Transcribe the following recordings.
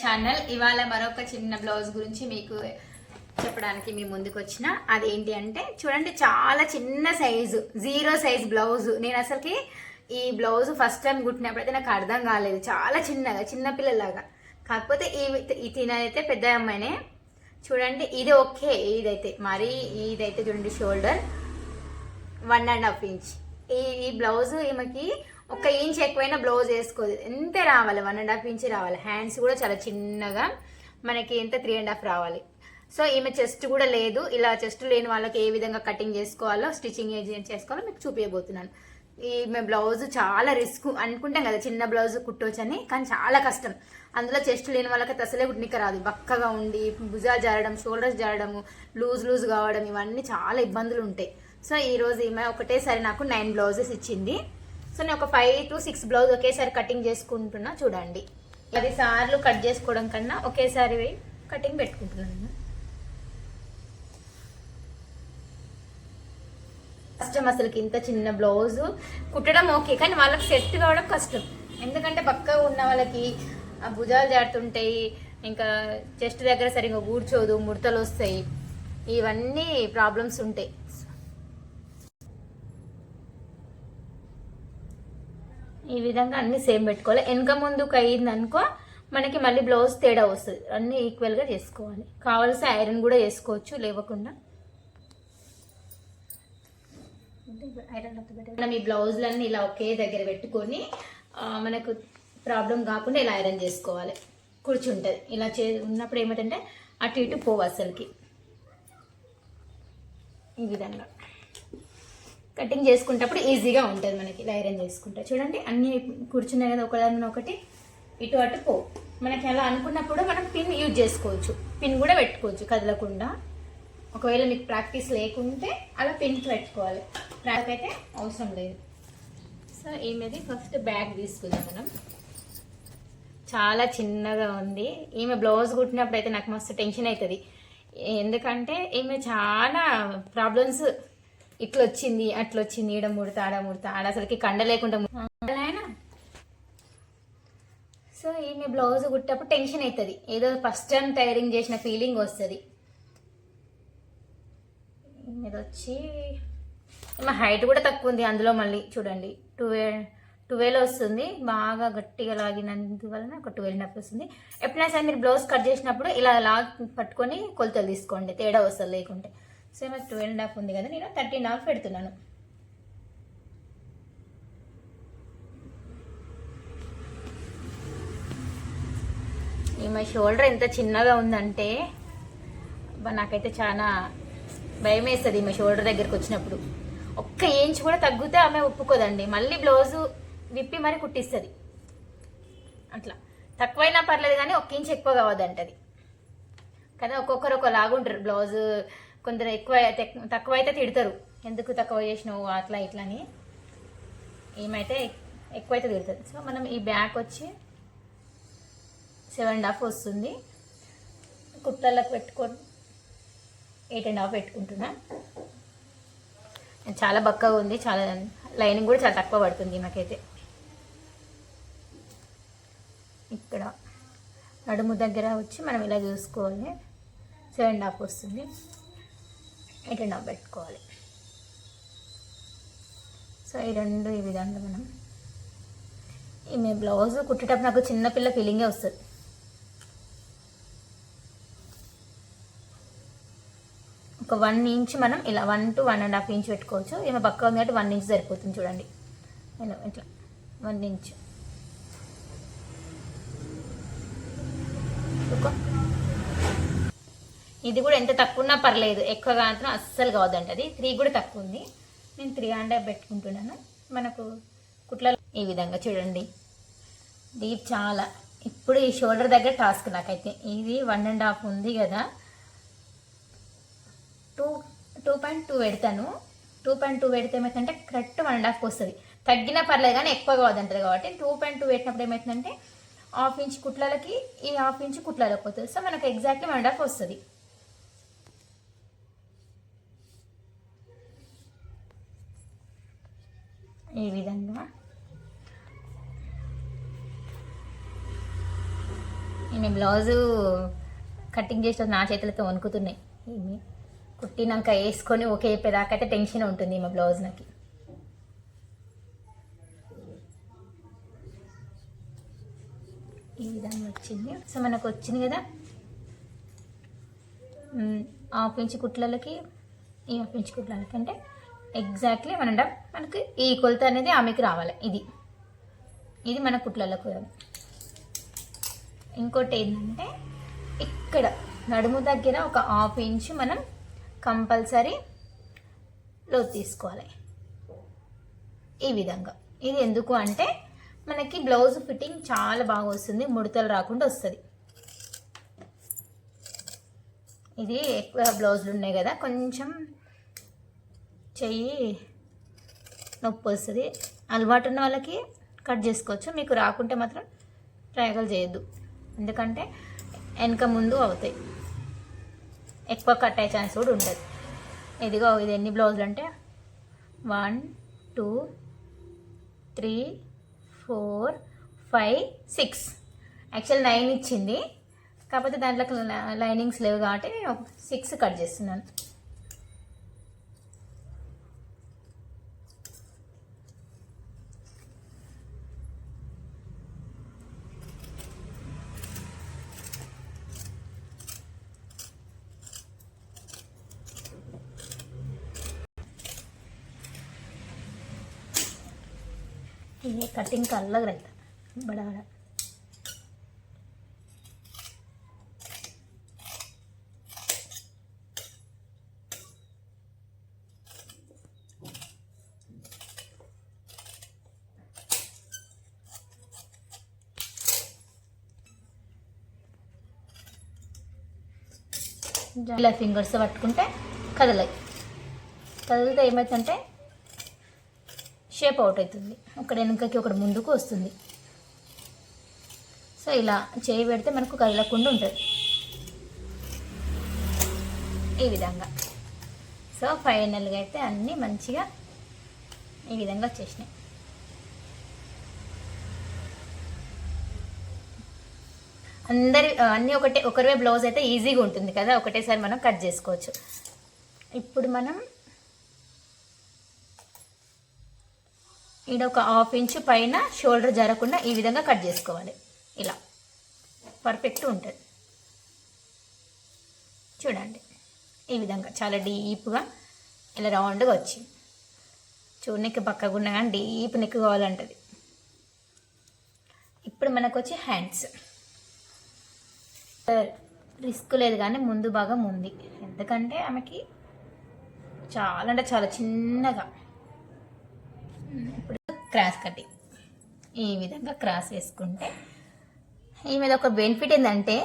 Channel ఇవాళ మరొక చిన్న బ్లౌజ్ గురించి మీకు చెప్పడానికి మీ ముందుకు వచ్చిన అదేంటి అంటే చూడండి చాలా చిన్న సైజు జీరో సైజ్ బ్లౌజ్ నేను అసలుకి ఈ బ్లౌజ్ ఫస్ట్ టైం కుట్టినప్పుడైతే నాకు అర్థం కాలేదు. చాలా చిన్నగా చిన్నపిల్లలాగా కాకపోతే ఈ ఈ తినైతే పెద్ద అమ్మాయినే. చూడండి ఇది ఓకే ఇదైతే. మరి ఇదైతే చూడండి shoulder one and half inch ఈ ఈ బ్లౌజ్ ఈమెకి ఒక ఇంచ్ ఎక్కువైనా బ్లౌజ్ వేసుకోదు. ఎంత రావాలి? వన్ అండ్ హాఫ్ ఇంచ్ రావాలి. హ్యాండ్స్ కూడా చాలా చిన్నగా మనకి ఎంత త్రీ అండ్ హాఫ్ రావాలి. సో ఈమె చెస్ట్ కూడా లేదు. ఇలా చెస్ట్ లేని వాళ్ళకి ఏ విధంగా కటింగ్ చేసుకోవాలో స్టిచ్చింగ్ ఏ చేసుకోవాలో మీకు చూపించబోతున్నాను ఈమె బ్లౌజ్ చాలా రిస్క్ అనుకుంటాం కదా చిన్న బ్లౌజ్ కుట్టొచ్చని కానీ చాలా కష్టం. అందులో చెస్ట్ లేని వాళ్ళకి అసలే కుట్టినిక రాదు. బక్కగా ఉండి భుజాలు జారడం షోల్డర్స్ జారడము లూజ్ లూజ్ కావడం ఇవన్నీ చాలా ఇబ్బందులు ఉంటాయి. సో ఈ రోజు ఈమె ఒకటేసారి నాకు నైన్ బ్లౌజెస్ ఇచ్చింది. సో నేను ఒక ఫైవ్ టు సిక్స్ బ్లౌజ్ ఒకేసారి కటింగ్ చేసుకుంటున్నా. చూడండి. పది సార్లు కట్ చేసుకోవడం కన్నా ఒకేసారి కటింగ్ పెట్టుకుంటున్నాను కష్టం అసలుకి ఇంత చిన్న బ్లౌజ్ కుట్టడం ఓకే కానీ వాళ్ళకి సెట్ కావడం కష్టం. ఎందుకంటే పక్కగా ఉన్న వాళ్ళకి ఆ భుజాలు జారుతుంటాయి. ఇంకా చెస్ట్ దగ్గర సరిగ్గా కూర్చోదు ముడతలు వస్తాయి. ఇవన్నీ ప్రాబ్లమ్స్ ఉంటాయి. ఈ విధంగా అన్ని సేమ్ పెట్టుకోవాలి. వెనక ముందుకు అయింది అనుకో మనకి మళ్ళీ బ్లౌజ్ తేడా వస్తుంది. అన్ని ఈక్వల్గా చేసుకోవాలి. కావాల్సిన ఐరన్ కూడా చేసుకోవచ్చు లేవకుండా. మనం ఈ బ్లౌజులన్నీ ఇలా ఒకే దగ్గర పెట్టుకొని మనకు ప్రాబ్లం కాకుండా ఇలా ఐరన్ చేసుకోవాలి. కూర్చుంటుంది. ఇలా చే ఉన్నప్పుడు ఏమిటంటే అటు ఇటు పోవు అసలుకి. ఈ విధంగా. కటింగ్ చేసుకునేటప్పుడు ఈజీగా ఉంటుంది మనకి ఇలా ఐరన్ చేసుకుంటే. చూడండి అన్నీ కూర్చున్నాయి కదా ఒకదాని ఒకటి. ఇటు అటు పో. మనకి అలా అనుకున్నప్పుడు మనం పిన్ యూజ్ చేసుకోవచ్చు. పిన్ కూడా పెట్టుకోవచ్చు కదలకుండా. ఒకవేళ మీకు ప్రాక్టీస్ లేకుంటే అలా పిన్ పెట్టుకోవాలి. ప్రాక్ అయితే అవసరం లేదు. సో ఈమెది ఫస్ట్ బ్యాగ్ తీసుకుందాం మనం. చాలా చిన్నగా ఉంది. ఈమె బ్లౌజ్ కుట్టినప్పుడు అయితే నాకు మస్తు టెన్షన్ అవుతుంది. ఎందుకంటే ఈమె చాలా ప్రాబ్లమ్స్ ఇట్లా వచ్చింది అట్లా వచ్చింది ఈడ ముడత ఆడ ముడత ఆడ అసలుకి కండ లేకుండా సో ఈ సో ఈమె బ్లౌజ్ కుట్టేటప్పుడు టెన్షన్ అవుతుంది ఏదో ఫస్ట్ టైం టైరింగ్ చేసిన ఫీలింగ్ వస్తుంది. ఇది వచ్చి మా హైట్ కూడా తక్కువ ఉంది అందులో మళ్ళీ చూడండి. ట్వెల్వ్ ట్వెల్వ్ వస్తుంది. బాగా గట్టిగా లాగినందువలన ఒక ట్వెల్వ్ నొప్పి వస్తుంది. ఎప్పుడైనా సరే మీరు బ్లౌజ్ కట్ చేసినప్పుడు ఇలా లాగ్ పట్టుకొని కొలతలు తీసుకోండి. తేడా వస్తుంది లేకుంటే. సేమ్ మరి అండ్ హాఫ్ ఉంది కదా నేను థర్టీన్ హాఫ్ పెడుతున్నాను. ఈమె షోల్డర్ ఎంత చిన్నగా ఉందంటే నాకైతే చాలా భయం వేస్తుంది ఈమె షోల్డర్ దగ్గరికి వచ్చినప్పుడు. ఒక్క ఇంచ్ కూడా తగ్గితే ఆమె ఒప్పుకోదండి. మళ్ళీ బ్లౌజు విప్పి మరి కుట్టిస్తుంది. అట్లా. తక్కువైనా పర్లేదు కానీ ఒక్క ఇంచ్ ఎక్కువ కావద్దంటది. కదా ఒక్కొక్కరు ఒక లాగుంటారు బ్లౌజు కొందరు ఎక్కువ తక్కువ అయితే తిడతారు. ఎందుకు తక్కువ చేసినావు అట్లా ఇట్లా అని. ఏమైతే ఎక్కువైతే తిడుతుంది సో మనం ఈ బ్యాక్ వచ్చి సెవెన్ అండ్ హాఫ్ వస్తుంది. కుట్టలకు పెట్టుకొని ఎయిట్ అండ్ హాఫ్ పెట్టుకుంటున్నా. చాలా బక్కగా ఉంది. చాలా లైనింగ్ కూడా చాలా తక్కువ పడుతుంది మాకైతే. ఇక్కడ నడుము దగ్గర వచ్చి మనం ఇలా చూసుకోవాలి. సెవెన్ అండ్ హాఫ్ వస్తుంది. ఎయిట్ పెట్టుకోవాలి. సో ఈ రెండు ఈ విధంగా మనం ఈమె బ్లౌజ్ కుట్టేటప్పుడు నాకు చిన్నపిల్ల ఫీలింగే వస్తుంది. ఒక వన్ ఇంచ్ మనం ఇలా one to one and half inch పెట్టుకోవచ్చు. ఈమె పక్క ఉంది కాబట్టి వన్ ఇంచ్ సరిపోతుంది చూడండి. నేను ఇట్లా వన్ ఇంచ్ ఇది కూడా ఎంత తక్కువ ఉన్నా పర్లేదు. ఎక్కువగా మాత్రం అస్సలు కావద్దంట అది. త్రీ కూడా తక్కువ ఉంది. నేను త్రీ అండ్ పెట్టుకుంటున్నాను. మనకు కుట్ల ఈ విధంగా చూడండి. డీప్ చాలా ఇప్పుడు ఈ షోల్డర్ దగ్గర టాస్క్ నాకైతే. ఇది వన్ అండ్ హాఫ్ ఉంది కదా. టూ టూ పాయింట్ టూ పెడతాను. టూ పాయింట్ టూ పెడితే ఏమవుతుందంటే కరెక్ట్ వన్ అండ్ హాఫ్ వస్తుంది. తగ్గినా పర్లేదు కానీ ఎక్కువ కావద్దంటది కాబట్టి టూ పాయింట్ టూ పెట్టినప్పుడు ఏమవుతుందంటే హాఫ్ ఇంచ్ కుట్లలకి ఈ హాఫ్ ఇంచ్ కుట్లలకు పోతుంది. సో మనకు ఎగ్జాక్ట్లీ వన్ అండ్ హాఫ్ వస్తుంది. ఈ విధంగా. ఈమె బ్లౌజు కటింగ్ చేసిన నా చేతులతో వణుకుతున్నాయి. ఇవి కుట్టినాక వేసుకొని ఓకే చెప్పేదాకైతే అయితే టెన్షన్ ఉంటుంది మా బ్లౌజ్ నాకు. ఈ విధంగా వచ్చింది. సో మనకు వచ్చింది కదా? మ్, హాఫ్ ఇంచ్ కుట్లలకి ఈ హాఫ్ ఇంచ్ కుట్లలకి అంటే ఎగ్జాక్ట్లీ మన మనకి ఈ కొలత అనేది ఆమెకి రావాలి. ఇది. ఇది మన కుట్లలకు ఇంకోటి ఏంటంటే ఇక్కడ నడుము దగ్గర ఒక హాఫ్ ఇంచ్ మనం కంపల్సరీ లో తీసుకోవాలి. ఈ విధంగా. ఇది ఎందుకు అంటే మనకి బ్లౌజ్ ఫిట్టింగ్ చాలా బాగా వస్తుంది ముడతలు రాకుండా వస్తుంది. ఇది ఎక్కువ బ్లౌజులు ఉన్నాయి కదా కొంచెం చెయ్యి నొప్పి వస్తుంది. అలవాటు ఉన్న వాళ్ళకి కట్ చేసుకోవచ్చు. మీకు రాకుంటే మాత్రం ప్రయోగాలు చేయొద్దు. ఎందుకంటే వెనక ముందు అవుతాయి. ఎక్కువ కట్ అయ్యే ఛాన్స్ కూడా ఉంటుంది. ఇదిగో ఇది ఎన్ని బ్లౌజులు అంటే one two three four five six. Actual nine ఇచ్చింది. కాకపోతే దాంట్లో లైనింగ్స్ లేవు కాబట్టి సిక్స్ కట్ చేస్తున్నాను. ये कटिंग ಹೀಗೆ ಕಟ್ಟಿಂಗ್ ಕಲ್ಲಗ್ರೈತೆ बड़ा बड़ा ఇలా ఫింగర్స్ పట్టుకుంటే కదలై. కదిలితే ఏమవుతుంటే షేప్ అవుట్ అవుతుంది. ఒకటి వెనుకకి ఒకటి ముందుకు వస్తుంది. సో ఇలా చేయి పెడితే మనకు కదలకుండా ఉంటుంది. ఈ విధంగా. సో ఫైనల్గా అయితే అన్నీ మంచిగా ఈ విధంగా వచ్చేసినాయి. అందరి అన్నీ ఒకటే ఒకరివే బ్లౌజ్ అయితే ఈజీగా ఉంటుంది కదా. ఒకటేసారి మనం కట్ చేసుకోవచ్చు. ఇప్పుడు మనం ఈడ ఒక హాఫ్ ఇంచ్ పైన షోల్డర్ జరగకుండా ఈ విధంగా కట్ చేసుకోవాలి. ఇలా. పర్ఫెక్ట్ ఉంటుంది. చూడండి. ఈ విధంగా చాలా డీప్గా ఇలా రౌండ్గా వచ్చింది. చూడనికి పక్కగా ఉన్నా కానీ డీప్ నెక్ కావాలంటది. ఇప్పుడు మనకు వచ్చి హ్యాండ్స్. రిస్క్ లేదు కానీ ముందు భాగం ఉంది. ఎందుకంటే ఆమెకి చాలా అంటే చాలా చిన్నగా. ఇప్పుడు క్రాస్ కటింగ్. ఈ విధంగా క్రాస్ వేసుకుంటే ఈ మీద ఒక బెనిఫిట్ ఏంటంటే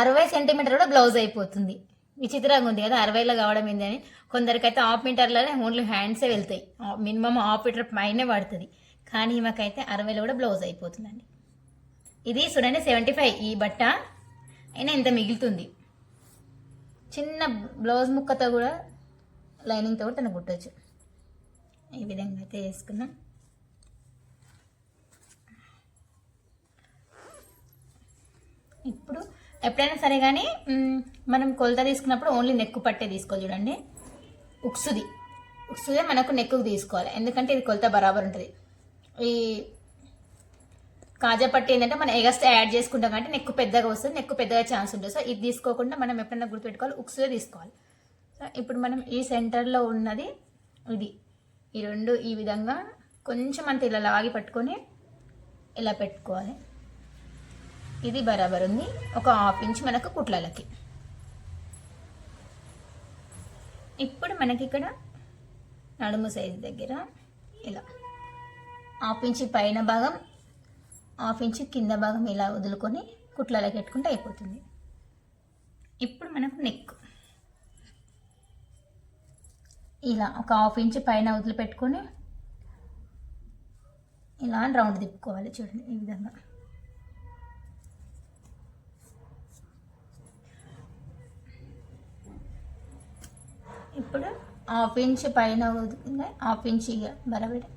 అరవై సెంటీమీటర్ కూడా బ్లౌజ్ అయిపోతుంది. విచిత్రంగా ఉంది కదా అరవైలో కావడం ఏందని కొందరికైతే హాఫ్ మీటర్లోనే ఓన్లీ హ్యాండ్సే వెళ్తాయి. మినిమం హాఫ్ మీటర్ పైనే పడుతుంది. కానీ మాకైతే అరవైలో కూడా బ్లౌజ్ అయిపోతుందండి. ఇది చూడండి సెవెంటీ ఫైవ్ ఈ బట్ట. అయినా ఇంత మిగులుతుంది. చిన్న బ్లౌజ్ ముక్కతో కూడా లైనింగ్తో కూడా తను కుట్టచ్చు. ఈ విధంగా అయితే వేసుకున్నాం ఇప్పుడు ఎప్పుడైనా సరే కానీ మనం కొలత తీసుకున్నప్పుడు ఓన్లీ నెక్కు పట్టే తీసుకోవాలి చూడండి. ఉక్సుది. ఉక్సుదే మనకు నెక్కుకు తీసుకోవాలి. ఎందుకంటే ఇది కొలత బరాబర్ ఉంటుంది. ఈ కాజా పట్టి ఏంటంటే మనం ఎగస్ట్ యాడ్ చేసుకుంటాం కాబట్టి నెక్కు పెద్దగా వస్తుంది నెక్కు పెద్దగా ఛాన్స్ ఉంటుంది. సో ఇది తీసుకోకుండా మనం ఎప్పుడైనా గుర్తుపెట్టుకోవాలి ఉక్సుదే తీసుకోవాలి. సో ఇప్పుడు మనం ఈ సెంటర్లో ఉన్నది ఇది. ఈ రెండు ఈ విధంగా కొంచెం అంత ఇలా లాగి పట్టుకొని ఇలా పెట్టుకోవాలి. ఇది బరాబర్ ఉంది. ఒక హాఫ్ ఇంచ్ మనకు కుట్లలకి. ఇప్పుడు మనకి ఇక్కడ నడుము సైజు దగ్గర ఇలా హాఫ్ ఇంచ్ పైన భాగం హాఫ్ ఇంచ్ కింద భాగం ఇలా వదులుకొని కుట్లలకి పెట్టుకుంటే అయిపోతుంది. ఇప్పుడు మనకు నెక్ ఇలా ఒక హాఫ్ ఇంచ్ పైన వదిలిపెట్టుకొని ఇలా రౌండ్ తిప్పుకోవాలి చూడండి ఈ విధంగా. ఇప్పుడు హాఫ్ ఇంచ్ పైన వదిలింది హాఫ్ ఇంచ్ ఇక బరబడి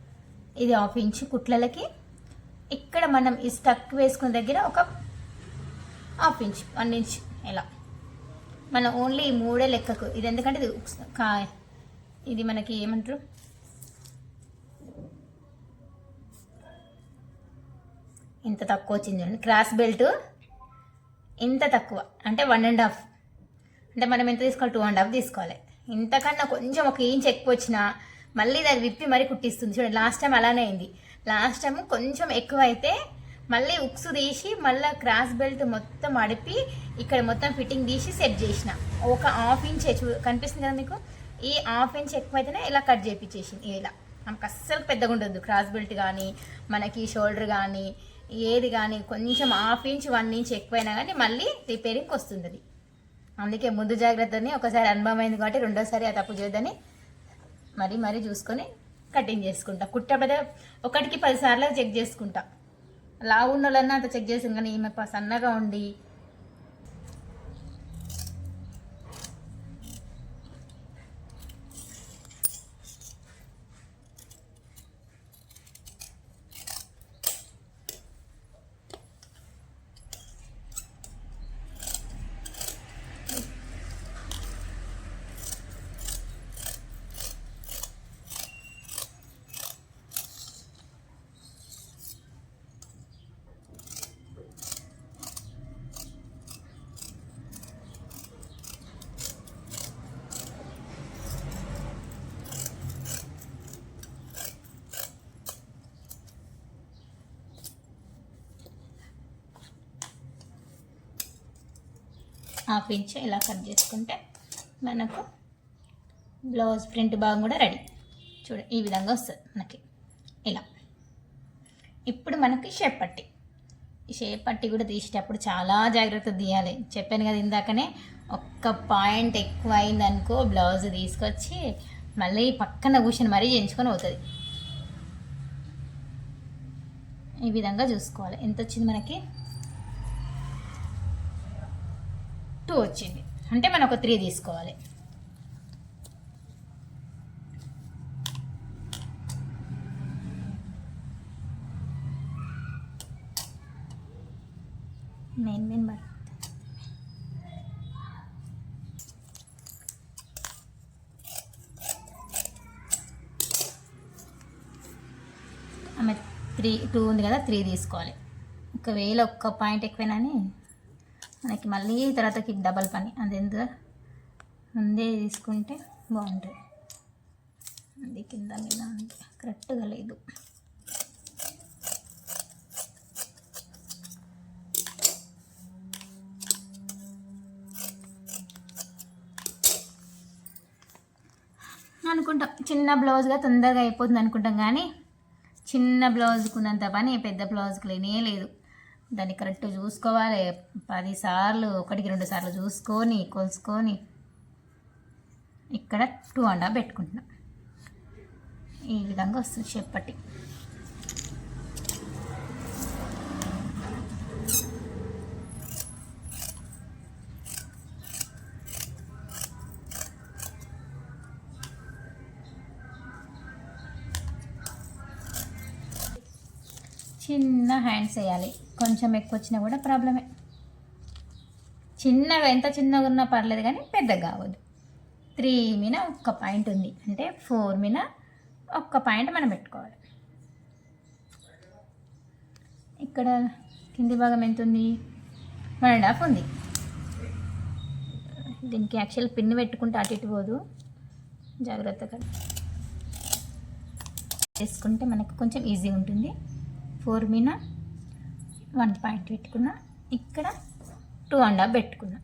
ఇది హాఫ్ ఇంచ్ కుట్లలకి. ఇక్కడ మనం ఈ స్టక్ వేసుకున్న దగ్గర ఒక హాఫ్ ఇంచ్ వన్ ఇంచ్ ఇలా. మనం ఓన్లీ ఈ మూడే లెక్కకు. ఇది ఎందుకంటే ఇది కా ఇది మనకి ఏమంటారు? ఇంత తక్కువ వచ్చింది చూడండి. క్రాస్ బెల్ట్ ఇంత తక్కువ. అంటే వన్ అండ్ హాఫ్. అంటే మనం ఎంత తీసుకోవాలి? టూ అండ్ హాఫ్ తీసుకోవాలి. ఇంతకన్నా కొంచెం ఒక ఇంచ్ ఎక్కువ వచ్చినా మళ్ళీ దాన్ని విప్పి మరీ కుట్టిస్తుంది. చూడండి లాస్ట్ టైం అలానే అయింది. లాస్ట్ టైం కొంచెం ఎక్కువ అయితే మళ్ళీ ఉక్స్ తీసి మళ్ళీ క్రాస్ బెల్ట్ మొత్తం అడిపి ఇక్కడ మొత్తం ఫిట్టింగ్ తీసి సెట్ చేసిన. ఒక హాఫ్ ఇంచ్ చూ కనిపిస్తుంది కదా మీకు? ఈ హాఫ్ ఇంచ్ ఎక్కువైతేనే ఇలా కట్ చేయించేసింది ఇలా. మనకు అస్సలు పెద్దగా ఉండదు. క్రాస్ బెల్ట్ కానీ మనకి షోల్డర్ కానీ ఏది కానీ కొంచెం హాఫ్ ఇంచ్ వన్ ఇంచ్ ఎక్కువైనా కానీ మళ్ళీ రిపేరింగ్కి వస్తుంది అది అందుకే ముందు జాగ్రత్తని ఒకసారి అనుభవం అయింది కాబట్టి రెండోసారి ఆ తప్పు చేయొద్దని మరీ మరీ చూసుకొని కటింగ్ చేసుకుంటా. కుట్టకపోతే ఒకటికి పదిసార్లు చెక్ చేసుకుంటా. లావు ఉన్న వాళ్ళన్నా అంత చెక్ చేసాం కానీ ఈమె సన్నగా ఉండి హాఫ్ ఇంచ్ ఇలా కట్ చేసుకుంటే మనకు బ్లౌజ్ ప్రింట్ భాగం కూడా రెడీ. చూడ ఈ విధంగా వస్తుంది మనకి. ఇలా. ఇప్పుడు మనకి షేప్ పట్టి. ఈ షేప్ పట్టి కూడా తీసేటప్పుడు చాలా జాగ్రత్త తీయాలి. చెప్పాను కదా ఇందాకనే ఒక్క పాయింట్ ఎక్కువ అయిందనుకో బ్లౌజ్ తీసుకొచ్చి మళ్ళీ పక్కన కూర్చొని మరీ చేయించుకొని అవుతుంది ఈ విధంగా చూసుకోవాలి. ఎంత వచ్చింది మనకి? టూ వచ్చింది. అంటే మనం ఒక త్రీ తీసుకోవాలి. మెయిన్ మెయిన్ బట్ ఆమె త్రీ టూ ఉంది కదా త్రీ తీసుకోవాలి. ఒకవేళ ఒక్క పాయింట్ ఎక్కువైనాని మనకి మళ్ళీ తర్వాతకి డబల్ పని. అదెందుకు ముందే తీసుకుంటే బాగుంటుంది. అది కింద మీద ఉంది. కరెక్ట్గా లేదు. అనుకుంటాం. చిన్న బ్లౌజ్గా తొందరగా అయిపోతుంది అనుకుంటాం కానీ చిన్న బ్లౌజ్కున్నంత పని పెద్ద బ్లౌజ్కి లేనే లేదు. దాన్ని కరెక్ట్ చూసుకోవాలి. పదిసార్లు ఒకటికి రెండు సార్లు చూసుకొని కొలుసుకొని ఇక్కడ టూ అండ్ హాఫ్ పెట్టుకుంటున్నాం. ఈ విధంగా వస్తుంది చెప్పటి. చిన్న హ్యాండ్స్ వేయాలి. కొంచెం ఎక్కువ వచ్చినా కూడా ప్రాబ్లమే. చిన్నగా ఎంత చిన్నగా ఉన్నా పర్లేదు కానీ పెద్దగా కావద్దు. త్రీ మీద ఒక్క పాయింట్ ఉంది. అంటే ఫోర్ మీద ఒక్క పాయింట్ మనం పెట్టుకోవాలి. ఇక్కడ కింది భాగం ఎంత ఉంది వన్ అండ్ హాఫ్ ఉంది. దీనికి యాక్చువల్ పిన్ పెట్టుకుంటే అటు ఇటు పోదు. జాగ్రత్తగా చేసుకుంటే మనకు కొంచెం ఈజీ ఉంటుంది. ఫోర్ మీన వన్ పాయింట్ పెట్టుకున్నా. ఇక్కడ టూ అండ్ హాఫ్ పెట్టుకున్నా.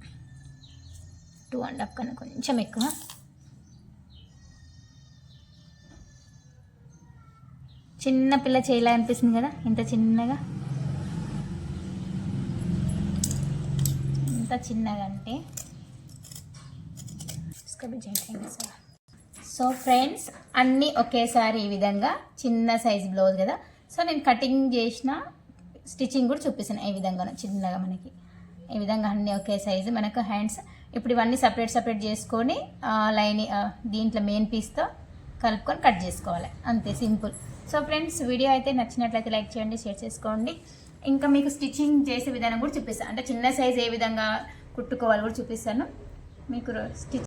టూ అండ్ హాఫ్ కన్నా కొంచెం ఎక్కువ. చిన్న పిల్ల చేయలే అనిపిస్తుంది కదా ఇంత చిన్నగా. ఇంత చిన్నగా అంటే సో ఫ్రెండ్స్ అన్నీ ఒకేసారి ఈ విధంగా చిన్న సైజ్ బ్లౌజ్ కదా. సో నేను కటింగ్ చేసిన స్టిచ్చింగ్ కూడా చూపిస్తాను ఈ విధంగా చిన్నగా మనకి. ఈ విధంగా అన్నీ ఒకే సైజు మనకు హ్యాండ్స్ ఇప్పుడు ఇవన్నీ సపరేట్ సపరేట్ చేసుకొని లైన్ దీంట్లో మెయిన్ పీస్తో కలుపుకొని కట్ చేసుకోవాలి. అంతే సింపుల్ సో ఫ్రెండ్స్ వీడియో అయితే నచ్చినట్లయితే లైక్ చేయండి షేర్ చేసుకోండి. ఇంకా మీకు స్టిచ్చింగ్ చేసే విధానం కూడా చూపిస్తాను. అంటే చిన్న సైజ్ ఏ విధంగా కుట్టుకోవాలి కూడా చూపిస్తాను. మీకు స్టిచ్